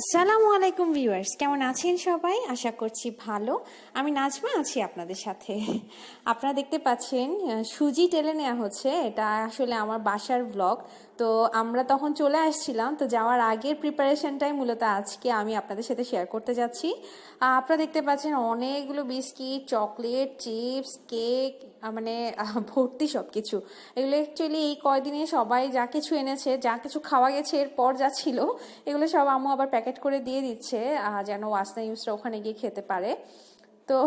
আসসালামু আলাইকুম ভিউয়ার্স, কেমন আছেন সবাই? আশা করছি ভালো। আমি নাজমা আছি আপনাদের সাথে। আপনারা দেখতে পাচ্ছেন সুজি টেলে নেওয়া হচ্ছে। এটা আসলে আমার বাসার ব্লগ তো আমরা তখন চলে আসছিলাম। তো যাওয়ার আগের প্রিপারেশনটাই মূলত আজকে আমি আপনাদের সাথে শেয়ার করতে যাচ্ছি। আপনারা দেখতে পাচ্ছেন অনেকগুলো বিস্কিট, চকলেট, চিপস, কেক মানে ভর্তি সব কিছু এগুলো অ্যাকচুয়ালি এই কয়দিনে সবাই যা কিছু এনেছে, যা কিছু খাওয়া গেছে, এরপর যা ছিল, এগুলো সব আম্মু আবার প্যাকেট করে দিয়ে দিচ্ছে যেন ওয়াসনা ইউজরা ওখানে গিয়ে খেতে পারে। তো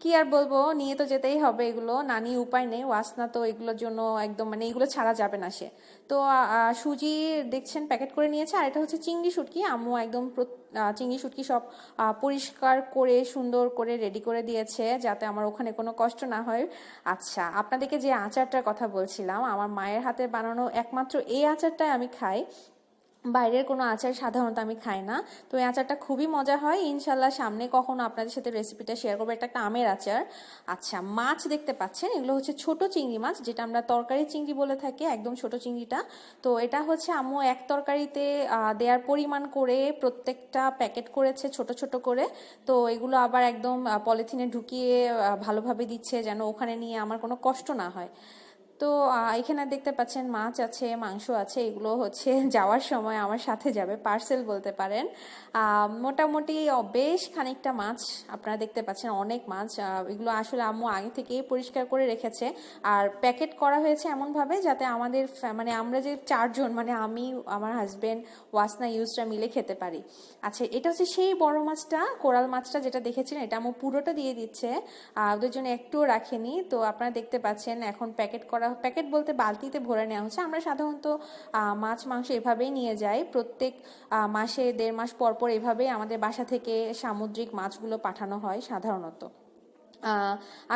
কি আর বলব, নিয়ে তো যেতেই হবে এগুলো। নানি উপায় নেই, ওয়াসনা তো এগুলোর জন্য একদম মানে এগুলো ছাড়া যাবে না সে। তো সুজি দেখছেন, প্যাকেট করে নিয়েছে। আর এটা হচ্ছে চিংড়ি শুটকি। আম্মু একদম চিংড়ি শুটকি সব পরিষ্কার করে, সুন্দর করে রেডি করে দিয়েছে, যাতে আমার ওখানে কোনো কষ্ট না হয়। আচ্ছা আপনাদেরকে যে আচারটার কথা বলছিলাম, আমার মায়ের হাতে বানানো একমাত্র এই আচারটাই আমি খাই। বাইরের কোনো আচার সাধারণত আমি খাই না। তো এই আচারটা খুবই মজা হয়। ইনশাল্লাহ সামনে কখনো আপনাদের সাথে রেসিপিটা শেয়ার করব। এটা একটা আমের আচার। আচ্ছা মাছ দেখতে পাচ্ছেন। এগুলো হচ্ছে ছোট চিংড়ি মাছ, যেটা আমরা তরকারি চিংড়ি বলে থাকি, একদম ছোট চিংড়িটা। তো এটা হচ্ছে আম্মু এক তরকারিতে দেওয়ার পরিমাণ করে প্রত্যেকটা প্যাকেট করেছে, ছোট ছোট করে। তো এগুলো আবার একদম পলিথিনে ঢুকিয়ে ভালোভাবে দিচ্ছে, যেন ওখানে নিয়ে আমার কোনো কষ্ট না হয়। তো এখানে দেখতে পাচ্ছেন মাছ আছে, মাংস আছে, এগুলো হচ্ছে যাওয়ার সময় আমার সাথে যাবে, পার্সেল বলতে পারেন। মোটামুটি বেশ খানিকটা মাছ আপনারা দেখতে পাচ্ছেন, অনেক মাছ এগুলো আসলে আম্মু আগে থেকেই পরিষ্কার করে রেখেছে। আর প্যাকেট করা হয়েছে এমনভাবে যাতে আমাদের মানে আমরা যে চারজন মানে আমি, আমার হাজবেন্ড, ওয়াসনা ইউজটা মিলে খেতে পারি। আচ্ছা এটা হচ্ছে সেই বড় মাছটা, কোরাল মাছটা যেটা দেখেছেন এটা আম্মু পুরোটা দিয়ে দিচ্ছে। ওদের জন্য একটুও রাখেনি। তো আপনারা দেখতে পাচ্ছেন, এখন প্যাকেট করা প্যাকেট বলতে বালতিতে ভরে নেওয়া হচ্ছে। আমরা সাধারণত মাছ, মাংস এভাবেই নিয়ে যাই। প্রত্যেক মাসে দেড় মাস পর পর এভাবেই আমাদের বাসা থেকে সামুদ্রিক মাছগুলো পাঠানো হয় সাধারণত।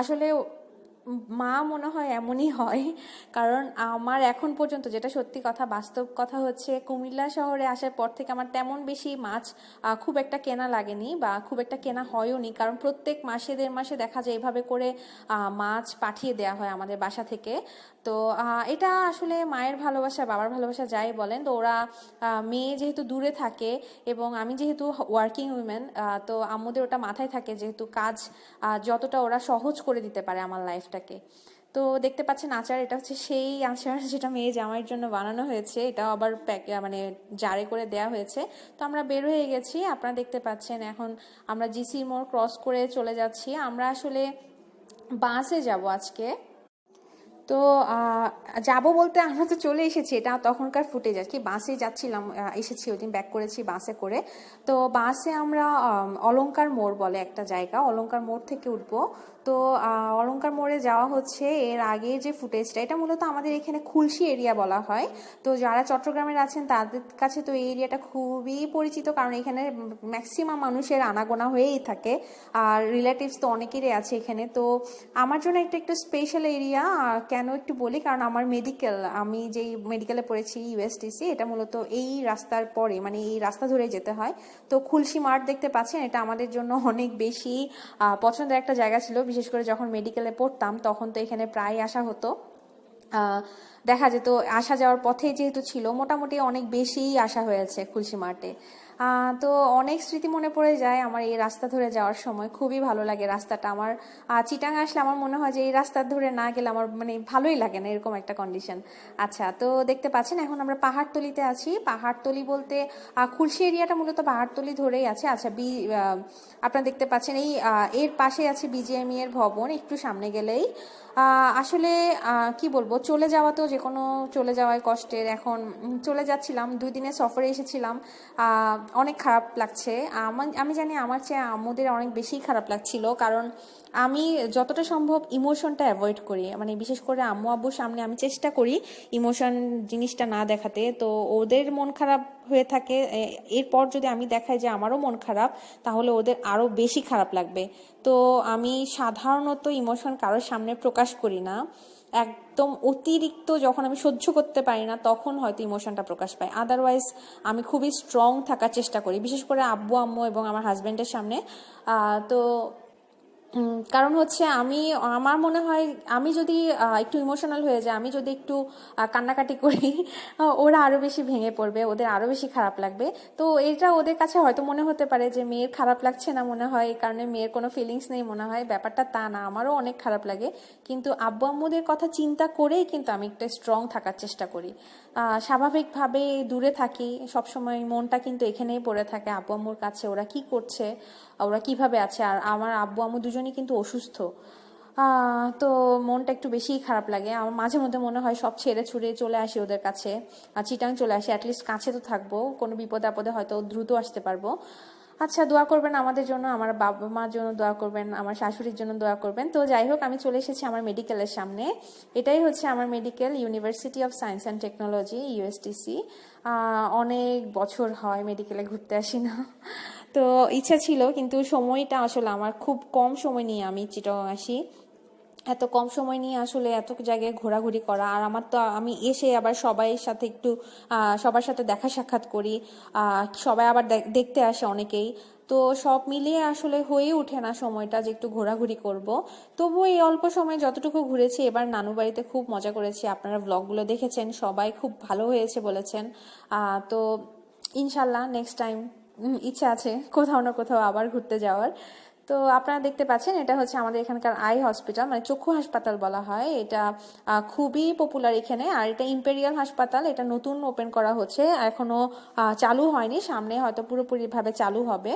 আসলে মা মনে হয় এমনই হয়। কারণ আমার এখন পর্যন্ত যেটা সত্যি কথা, বাস্তব কথা হচ্ছে কুমিল্লা শহরে আসার পর থেকে আমার তেমন বেশি মাছ খুব একটা কেনা লাগেনি বা খুব একটা কেনা হয়ও নি কারণ প্রত্যেক মাসে, দেড় মাসে দেখা যায় এভাবে করে মাছ পাঠিয়ে দেওয়া হয় আমাদের বাসা থেকে। তো এটা আসলে মায়ের ভালোবাসা, বাবার ভালোবাসা যাই বলেন, তো ওরা মেয়ে যেহেতু দূরে থাকে এবং আমি যেহেতু ওয়ার্কিং উইমেন তো আম্মুদের ওটা মাথায় থাকে যেহেতু কাজ যতটা ওরা সহজ করে দিতে পারে আমার লাইফটাকে তো দেখতে পাচ্ছেন আচার, এটা হচ্ছে সেই আচার যেটা মেয়ে জামাইয়ের জন্য বানানো হয়েছে। এটাও আবার মানে জারে করে দেয়া হয়েছে। তো আমরা বের হয়ে গেছি, আপনারা দেখতে পাচ্ছেন এখন আমরা জিসি মোড় ক্রস করে চলে যাচ্ছি। আমরা আসলে বাসে যাব আজকে। তো যাব বলতে আমরা তো চলে এসেছি, এটা তখনকার ফুটেজ আর কি। বাসে যাচ্ছিলাম এসেছি ওই দিন ব্যাক করেছি বাসে করে। তো বাসে আমরা অলঙ্কার মোড় বলে একটা জায়গা, অলংকার মোড় থেকে উঠবো। তো আহ, অলংকার মোড়ে যাওয়া হচ্ছে। এর আগে যে ফুটেজটা এটা মূলত আমাদের এখানে খুলশি এরিয়া বলা হয়। তো যারা চট্টগ্রামের আছেন তাদের কাছে তো এই এরিয়াটা খুবই পরিচিত কারণ এখানে ম্যাক্সিমাম মানুষের আনাগোনা হয়েই থাকে। আর রিলেটিভস তো অনেকেরই আছে এখানে। তো আমার জন্য একটা একটু স্পেশাল এরিয়া কেন একটু বলি? কারণ আমার মেডিকেল আমি যেই মেডিকেলে পড়েছি ইউএসটিসি এটা মূলত এই রাস্তার পরে মানে এই রাস্তা ধরে যেতে হয়। তো খুলশি মাঠ দেখতে পাচ্ছেন এটা আমাদের জন্য অনেক বেশি পছন্দের একটা জায়গা ছিল। বিশেষ করে যখন মেডিকেলে পড়তাম, তখন তো এখানে প্রায় আসা হতো। দেখা যেত, আসা যাওয়ার পথে যেহেতু ছিল, মোটামুটি অনেক বেশিই আসা হয়েছে খুলশি মাঠে। তো অনেক স্মৃতি মনে পড়ে যায় আমার এই রাস্তা ধরে যাওয়ার সময়। খুবই ভালো লাগে রাস্তাটা। আমার চিটাং আসলে আমার মনে হয় যে এই রাস্তা ধরে না গেলে আমার মানে ভালোই লাগে না এরকম একটা কন্ডিশন আচ্ছা তো দেখতে পাচ্ছেন এখন আমরা পাহাড়তলিতে আছি। পাহাড়তলি বলতে খুলশি এরিয়াটা মূলত পাহাড়তলি ধরেই আছে। আচ্ছা বি আপনারা দেখতে পাচ্ছেন এই এর পাশে আছে বিজিএমই এর ভবন। একটু সামনে গেলেই আসলে কি বলব, চলে যাওয়া তো যে কোনো চলে যাওয়াই কষ্টের। এখন চলে যাচ্ছিলাম, দুই দিনের সফরে এসেছিলাম। অনেক খারাপ লাগছে। আমার আমি জানি আমার চেয়ে আম্মুদের অনেক বেশি খারাপ লাগছিল, কারণ আমি যতটা সম্ভব ইমোশনটা অ্যাভয়েড করি। মানে বিশেষ করে আম্মু আব্বুর সামনে আমি চেষ্টা করি ইমোশন জিনিসটা না দেখাতে। তো ওদের মন খারাপ হয়ে থাকে এরপর যদি আমি দেখাই যে আমারও মন খারাপ, তাহলে ওদের আরও বেশি খারাপ লাগবে। তো আমি সাধারণত ইমোশন কারোর সামনে প্রকাশ করি না। একদম অতিরিক্ত যখন আমি সহ্য করতে পারি না, তখন হয়তো ইমোশনটা প্রকাশ পায়। আদারওয়াইজ আমি খুবই স্ট্রং থাকার চেষ্টা করি। বিশেষ করে আব্বু, আম্মু এবং আমার হাজব্যান্ডের সামনে। তো কারণ হচ্ছে আমি, আমার মনে হয় আমি যদি একটু ইমোশনাল হয়ে যাই, আমি যদি একটু কান্নাকাটি করি ওরা আরও বেশি ভেঙে পড়বে, ওদের আরও বেশি খারাপ লাগবে। তো এটা ওদের কাছে হয়তো মনে হতে পারে যে মেয়ের খারাপ লাগছে না মনে হয়, এই কারণে মেয়ের কোনো ফিলিংস নেই মনে হয়, ব্যাপারটা তা না, আমারও অনেক খারাপ লাগে। কিন্তু আব্বু আম্মুদের কথা চিন্তা করেই কিন্তু আমি একটা স্ট্রং থাকার চেষ্টা করি। স্বাভাবিকভাবে দূরে থাকি, সবসময় মনটা কিন্তু এখানেই পড়ে থাকে, আব্বু আম্মুর কাছে ওরা কি করছে ওরা কীভাবে আছে? আর আমার আব্বু আম্মু দুজনই কিন্তু অসুস্থ। তো মনটা একটু বেশিই খারাপ লাগে। আমার মাঝে মধ্যে মনে হয় সব ছেড়ে ছুড়ে চলে আসি ওদের কাছে। আর চিটাং চলে আসি অ্যাটলিস্ট কাছে তো থাকব। কোনো বিপদে আপদে হয়তো দ্রুত আসতে পারব। আচ্ছা দোয়া করবেন আমাদের জন্য, আমার বাবা মার জন্য দোয়া করবেন, আমার শাশুড়ির জন্য দোয়া করবেন। তো যাই হোক, আমি চলে এসেছি আমার মেডিকেলের সামনে। এটাই হচ্ছে আমার medical university of science and technology USTC অনেক বছর হয় মেডিকেলে ঘুরতে আসি না। তো ইচ্ছা ছিল, কিন্তু সময়টা আসলে আমার খুব কম সময় নিয়ে আমি চিটাগাং আসি। এত কম সময় নিয়ে আসলে এত জায়গায় ঘোরাঘুরি করা, আর আমার তো আমি এসে আবার সবাই সাথে একটু সবার সাথে দেখা সাক্ষাৎ করি সবাই আবার দেখ- দেখতে আসে অনেকেই। তো সব মিলিয়ে আসলে হয়ে ওঠে না সময়টা যে একটু ঘোরাঘুরি করব। তবু এই অল্প সময় যতটুকু ঘুরেছি, এবার নানু বাড়িতে খুব মজা করেছি। আপনারা ব্লগগুলো দেখেছেন, সবাই খুব ভালো হয়েছে বলেছেন। তো ইনশাল্লাহ নেক্সট টাইম ইচ্ছা আছে কোথাও না কোথাও আবার ঘুরতে যাওয়ার। তো আপনারা দেখতে পাচ্ছেন, এটা হচ্ছে আমাদের এখানকার আই হসপিটাল মানে চক্ষু হাসপাতাল বলা হয়। এটা খুবই পপুলার এখানে। আর এটা ইম্পেরিয়াল হাসপাতাল, এটা নতুন ওপেন করা হচ্ছে। এখনও চালু হয়নি, সামনে হয়তো পুরোপুরিভাবে চালু হবে।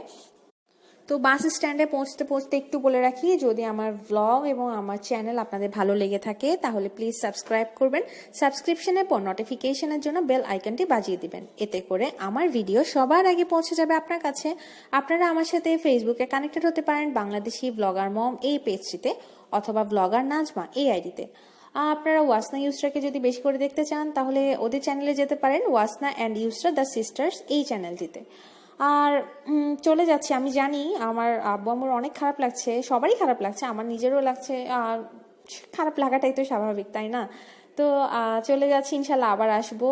তো বাস স্ট্যান্ডে পৌঁছতে পৌঁছতে একটু বলে রাখি, যদি আমার ভ্লগ এবং আমার চ্যানেল আপনাদের ভালো লেগে থাকে, তাহলে প্লিজ সাবস্ক্রাইব করবেন। সাবস্ক্রিপশনের পর নোটিফিকেশনের জন্য বেল আইকনটি বাজিয়ে দিবেন। এতে করে আমার ভিডিও সবার আগে পৌঁছে যাবে আপনার কাছে। আপনারা আমার সাথে ফেসবুকে কানেক্টেড হতে পারেন, বাংলাদেশি ব্লগার মম এই পেজটিতে অথবা ব্লগার নাজমা এই আইডিতে। আপনারা ওয়াসনা ইউসরাকে যদি বেশি করে দেখতে চান, তাহলে ওদের চ্যানেলে যেতে পারেন, Wasna and Yusra the sisters এই চ্যানেলটিতে আর চলে যাচ্ছি। আমি জানি আমার আব্বু আম্মুর অনেক খারাপ লাগছে, সবারই খারাপ লাগছে, আমার নিজেরও লাগছে, আর খারাপ লাগাটাই তো স্বাভাবিক, তাই না? তো চলে যাচ্ছি, ইনশাল্লাহ আবার আসব।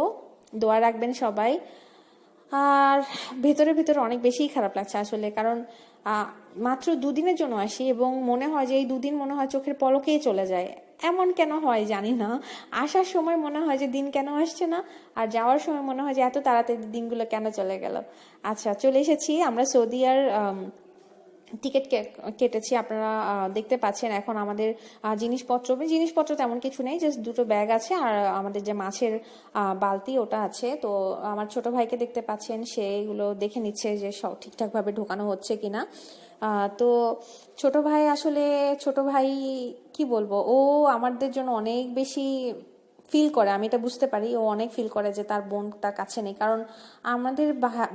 দোয়া রাখবেন সবাই। আর ভেতরে ভেতরে অনেক বেশিই খারাপ লাগছে আসলে, কারণ মাত্র দুদিনের জন্য আসি এবং মনে হয় যে এই দুদিন মনে হয় চোখের পলকেই চলে যায়। এমন কেন হয় জানি না। আসার সময় মনে হয় যে দিন কেন আসছে না, আর যাওয়ার সময় মনে হয় যে এত তাড়াতাড়ি দিনগুলো কেন চলে গেল। আচ্ছা চলে এসেছি আমরা সৌদি আর টিকিট কেটেছি, আপনারা দেখতে পাচ্ছেন এখন আমাদের জিনিসপত্র। জিনিসপত্র তেমন কিছু নেই জাস্ট দুটো ব্যাগ আছে আর আমাদের যে মাছের বালতি ওটা আছে। তো আমার ছোট ভাইকে দেখতে পাচ্ছেন, সে এগুলো দেখে নিচ্ছে যে সব ঠিকঠাকভাবে ঢোকানো হচ্ছে কিনা। তো ছোট ভাই আসলে, ছোট ভাই, কি বলব, ও আমাদের জন্য অনেক বেশি ফিল করে, আমি এটা বুঝতে পারি, ও অনেক ফিল করে যে তার বোন তার কাছে নেই। কারণ আমাদের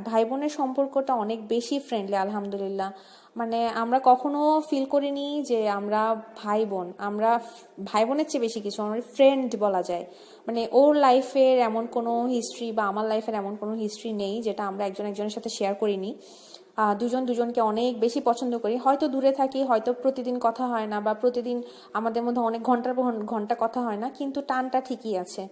ভাই বোনের সম্পর্কটা অনেক বেশি ফ্রেন্ডলি আলহামদুলিল্লাহ। মানে আমরা কখনো ফিল করিনি যে আমরা ভাই বোন আমরা ভাই বোনের চেয়ে বেশি কিছু, আমার ফ্রেন্ড বলা যায়। মানে ওর লাইফের এমন কোনো হিস্ট্রি বা আমার লাইফের এমন কোনো হিস্ট্রি নেই যেটা আমরা একজন একজনের সাথে শেয়ার করিনি। দুজন দুজনকে অনেক বেশি পছন্দ করি। হয়তো দূরে থাকি, হয়তো প্রতিদিন কথা হয় না বা প্রতিদিন আমাদের মধ্যে অনেক ঘণ্টার পর ঘণ্টা কথা হয় না, কিন্তু টানটা ঠিকই আছে।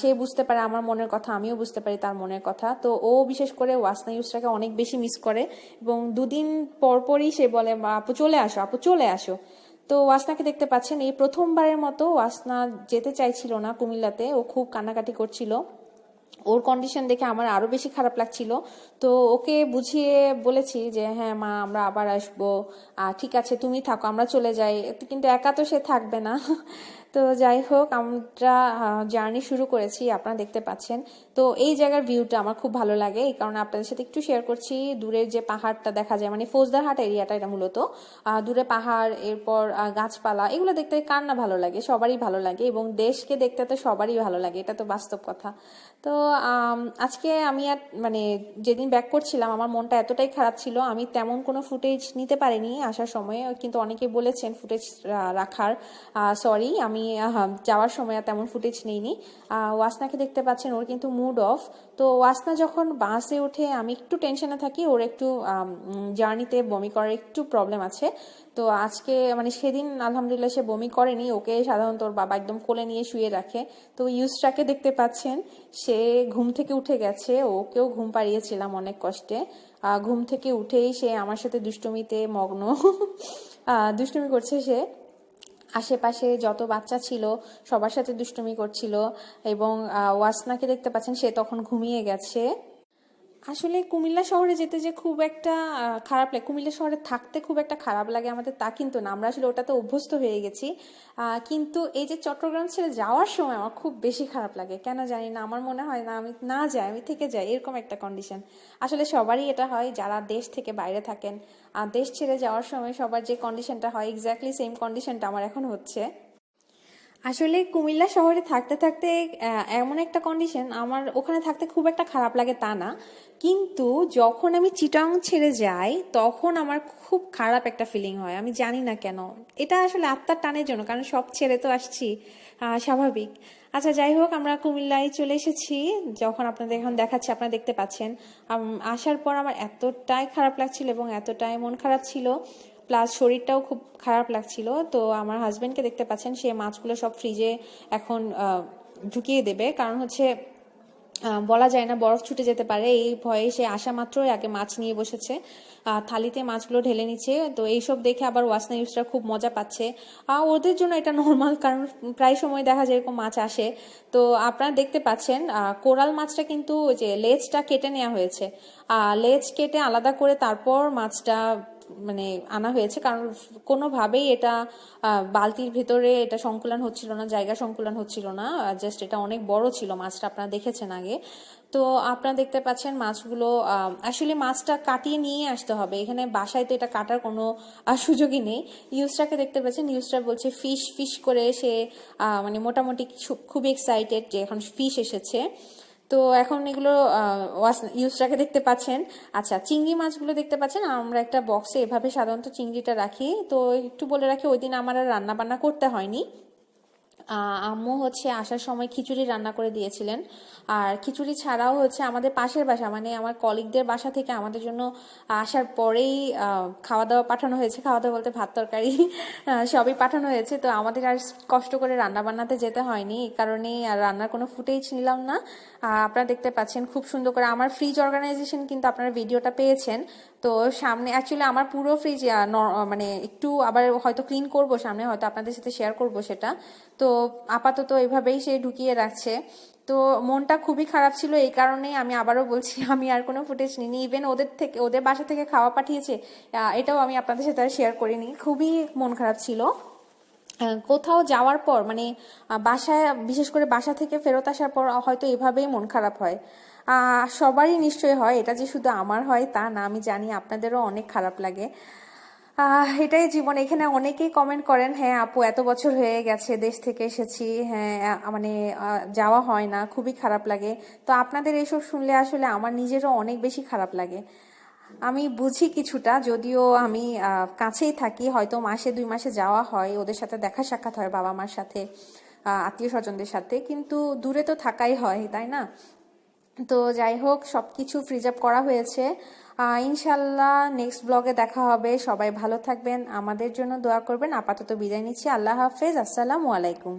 সে বুঝতে পারে আমার মনের কথা, আমিও বুঝতে পারি তার মনের কথা। তো ও বিশেষ করে ওয়াসনা ইউসটাকে অনেক বেশি মিস করে এবং দুদিন পরপরই সে বলে আপু চলে আসো, আপু চলে আসো। তো ওয়াসনাকে দেখতে পাচ্ছেন, এই প্রথমবারের মতো ওয়াসনা যেতে চাইছিল না কুমিল্লাতে, ও খুব কান্নাকাটি করছিল। ওর কন্ডিশন দেখে আমার আরও বেশি খারাপ লাগছিল। তো ওকে বুঝিয়ে বলেছি যে হ্যাঁ মা, আমরা আবার আসব। ঠিক আছে, তুমি থাকো, আমরা চলে যাই। কিন্তু একা তো সে থাকবে না। তো যাই হোক, আমরা জার্নি শুরু করেছি, আপনারা দেখতে পাচ্ছেন। তো এই জায়গার ভিউটা আমার খুব ভালো লাগে, এই কারণে আপনাদের সাথে একটু শেয়ার করছি। দূরের যে পাহাড়টা দেখা যায় মানে ফৌজদারহাট এরিয়াটা এটা মূলত। দূরে পাহাড়, এরপর গাছপালা, এগুলো দেখতে কার না ভালো লাগে? সবারই ভালো লাগে এবং দেশকে দেখতে তো সবারই ভালো লাগে, এটা তো বাস্তব কথা। তো আজকে আমি আর মানে যেদিন ব্যাক করছিলাম, আমার মনটা এতটাই খারাপ ছিল, আমি তেমন কোনো ফুটেজ নিতে পারিনি আসার সময়, কিন্তু অনেকে বলেছেন ফুটেজ রাখার সরি আমি যাওয়ার সময় আর তেমন ফুটেজ নেইনি। ওয়াসনাকে দেখতে পাচ্ছেন, ওর কিন্তু মুড অফ তো, ওয়াসনা যখন বাসে ওঠে আমি একটু টেনশনে থাকি, ওর একটু জার্নিতে বমি করার একটু প্রবলেম আছে। তো আজকে মানে সেদিন আলহামদুলিল্লাহ সে বমি করেনি, ওকে সাধারণত ওর বাবা একদম কোলে নিয়ে শুয়ে রাখে। তো ইউসটাকে দেখতে পাচ্ছেন, সে ঘুম থেকে উঠে গেছে, ওকেও ঘুম পাড়িয়েছিলাম অনেক কষ্টে। ঘুম থেকে উঠেই সে আমার সাথে দুষ্টমিতে মগ্ন। দুষ্টুমি করছে সে। আশেপাশে যত বাচ্চা ছিল, সবার সাথে দুষ্টুমি করছিল এবং ওয়াসনাকে দেখতে পাচ্ছেন, সে তখন ঘুমিয়ে গেছে। আসলে কুমিল্লা শহরে যেতে যে খুব একটা খারাপ লাগে, কুমিল্লা শহরে থাকতে খুব একটা খারাপ লাগে আমাদের তা কিন্তু না। আমরা আসলে ওটাতে অভ্যস্ত হয়ে গেছি। কিন্তু এই যে চট্টগ্রাম ছেড়ে যাওয়ার সময় আমার খুব বেশি খারাপ লাগে। কেন জানি না, আমার মনে হয় না আমি, না যাই, আমি থেকে যাই, এরকম একটা কন্ডিশন আসলে সবারই এটা হয়, যারা দেশ থেকে বাইরে থাকেন দেশ ছেড়ে যাওয়ার সময় সবার যে কন্ডিশনটা হয় এক্স্যাক্টলি সেম কন্ডিশনটা আমার এখন হচ্ছে। আসলে কুমিল্লা শহরে থাকতে থাকতে এমন একটা কন্ডিশন আমার ওখানে থাকতে খুব একটা খারাপ লাগে তা না। কিন্তু যখন আমি চিটাং ছেড়ে যাই, তখন আমার খুব খারাপ একটা ফিলিং হয়, আমি জানি না কেন। এটা আসলে আত্মার টানের জন্য, কারণ সব ছেড়ে তো আসছি স্বাভাবিক। আচ্ছা যাই হোক, আমরা কুমিল্লায় চলে এসেছি। যখন আপনাদের এখন দেখাচ্ছি, আপনারা দেখতে পাচ্ছেন। আসার পর আমার এতটাই খারাপ লাগছিল এবং এতটাই মন খারাপ ছিল। প্লাস শরীরটাও খুব খারাপ লাগছিল। তো আমার হাজব্যান্ডকে দেখতে পাচ্ছেন, সে মাছগুলো সব ফ্রিজে এখন ঢুকিয়ে দেবে। কারণ হচ্ছে বলা যায় না, বরফ ছুটে যেতে পারে। এই ভয়ে সে আসা মাত্রই আগে মাছ নিয়ে বসেছে। থালিতে মাছগুলো ঢেলে নিচ্ছে। তো এইসব দেখে আবার ওয়াসনা ইউজরা খুব মজা পাচ্ছে। আর ওদের জন্য এটা নর্মাল কারণ প্রায় সময় দেখা যায় এরকম মাছ আসে। তো আপনারা দেখতে পাচ্ছেন কোরাল মাছটা কিন্তু যে লেজটা কেটে নেওয়া হয়েছে। লেজ কেটে আলাদা করে তারপর মাছটা মানে আনা হয়েছে। কারণ কোনোভাবেই এটা বালতির ভেতরে এটা সংকুলন হচ্ছিল না, জায়গা সংকুলন হচ্ছিল না জাস্ট এটা অনেক বড় ছিল, মাছটা আপনারা দেখেছেন আগে। তো আপনারা দেখতে পাচ্ছেন মাছগুলো আসলে মাছটা কাটিয়ে নিয়ে আসতে হবে। এখানে বাসায় তো এটা কাটার কোনো সুযোগই নেই। ইউসটাকে দেখতে পাচ্ছেন ইউসটা বলছে ফিশ ফিশ করে সে মানে মোটামুটি খু- খুবই এক্সাইটেড যে এখন ফিশ এসেছে। তো এখন এগুলো ইউজটাকে দেখতে পাচ্ছেন। আচ্ছা চিংড়ি মাছগুলো দেখতে পাচ্ছেন? আমরা একটা বক্সে এভাবে সাধারণত চিংড়িটা রাখি। তো একটু বলে রাখি, ওই দিন আমার আর রান্নাবান্না করতে হয়নি। আম্মু হচ্ছে আসার সময় খিচুড়ি রান্না করে দিয়েছিলেন। আর খিচুড়ি ছাড়াও হচ্ছে আমাদের পাশের বাসা মানে আমার কলিগদের বাসা থেকে আমাদের জন্য আসার পরেই খাওয়া দাওয়া পাঠানো হয়েছে। খাওয়া দাওয়া বলতে ভাত তরকারি সবই পাঠানো হয়েছে। তো আমাদের আর কষ্ট করে রান্না বান্নাতে যেতে হয়নি। এই কারণেই আর রান্নার কোনো ফুটেজ নিলাম না। আপনারা দেখতে পাচ্ছেন খুব সুন্দর করে আমার ফ্রিজ অর্গানাইজেশন কিন্তু আপনারা ভিডিওটা পেয়েছেন। তো সামনে অ্যাকচুয়ালি আমার পুরো ফ্রিজ মানে একটু আবার হয়তো ক্লিন করব সামনে, হয়তো আপনাদের সাথে শেয়ার করব সেটা। তো আপাতত এভাবেই সে ঢুকিয়ে রাখছে। তো মনটা খুবই খারাপ ছিল, এই কারণেই আমি আবারও বলছি, আমি আর কোনো ফুটেজ নিইনি। ইভেন ওদের থেকে, ওদের বাসা থেকে খাওয়া পাঠিয়েছে এটাও আমি আপনাদের সাথে শেয়ার করিনি। খুবই মন খারাপ ছিল। কোথাও যাওয়ার পর মানে বাসায়, বিশেষ করে বাসা থেকে ফেরত আসার পর, হয়তো এভাবেই মন খারাপ হয়। সবারই নিশ্চয়ই হয়, এটা যে শুধু আমার হয়, তা না, আমি জানি আপনাদেরও অনেক খারাপ লাগে। এটাই জীবন। এখানে অনেকেই কমেন্ট করেন হ্যাঁ আপু, এত বছর হয়ে গেছে, দেশ থেকে এসেছি হ্যাঁ মানে যাওয়া হয় না, খুবই খারাপ লাগে। তো আপনাদের এইসব শুনলে আসলে আমার নিজেরও অনেক বেশি খারাপ লাগে। আমি বুঝি কিছুটা, যদিও আমি কাছেই থাকি, হয়তো মাসে দুই মাসে যাওয়া হয়, ওদের সাথে দেখা সাক্ষাৎ হয়, বাবা মার সাথে আত্মীয় স্বজনদের সাথে, কিন্তু দূরে তো থাকাই হয়, তাই না? তো যাই হোক সব কিছু ফ্রিজ আপ করা হয়েছে। ইনশাল্লাহ নেক্সট ব্লগে দেখা হবে। সবাই ভালো থাকবেন, আমাদের জন্য দোয়া করবেন। আপাতত বিদায় নিচ্ছি। আল্লাহ হাফেজ। আসসালামু আলাইকুম।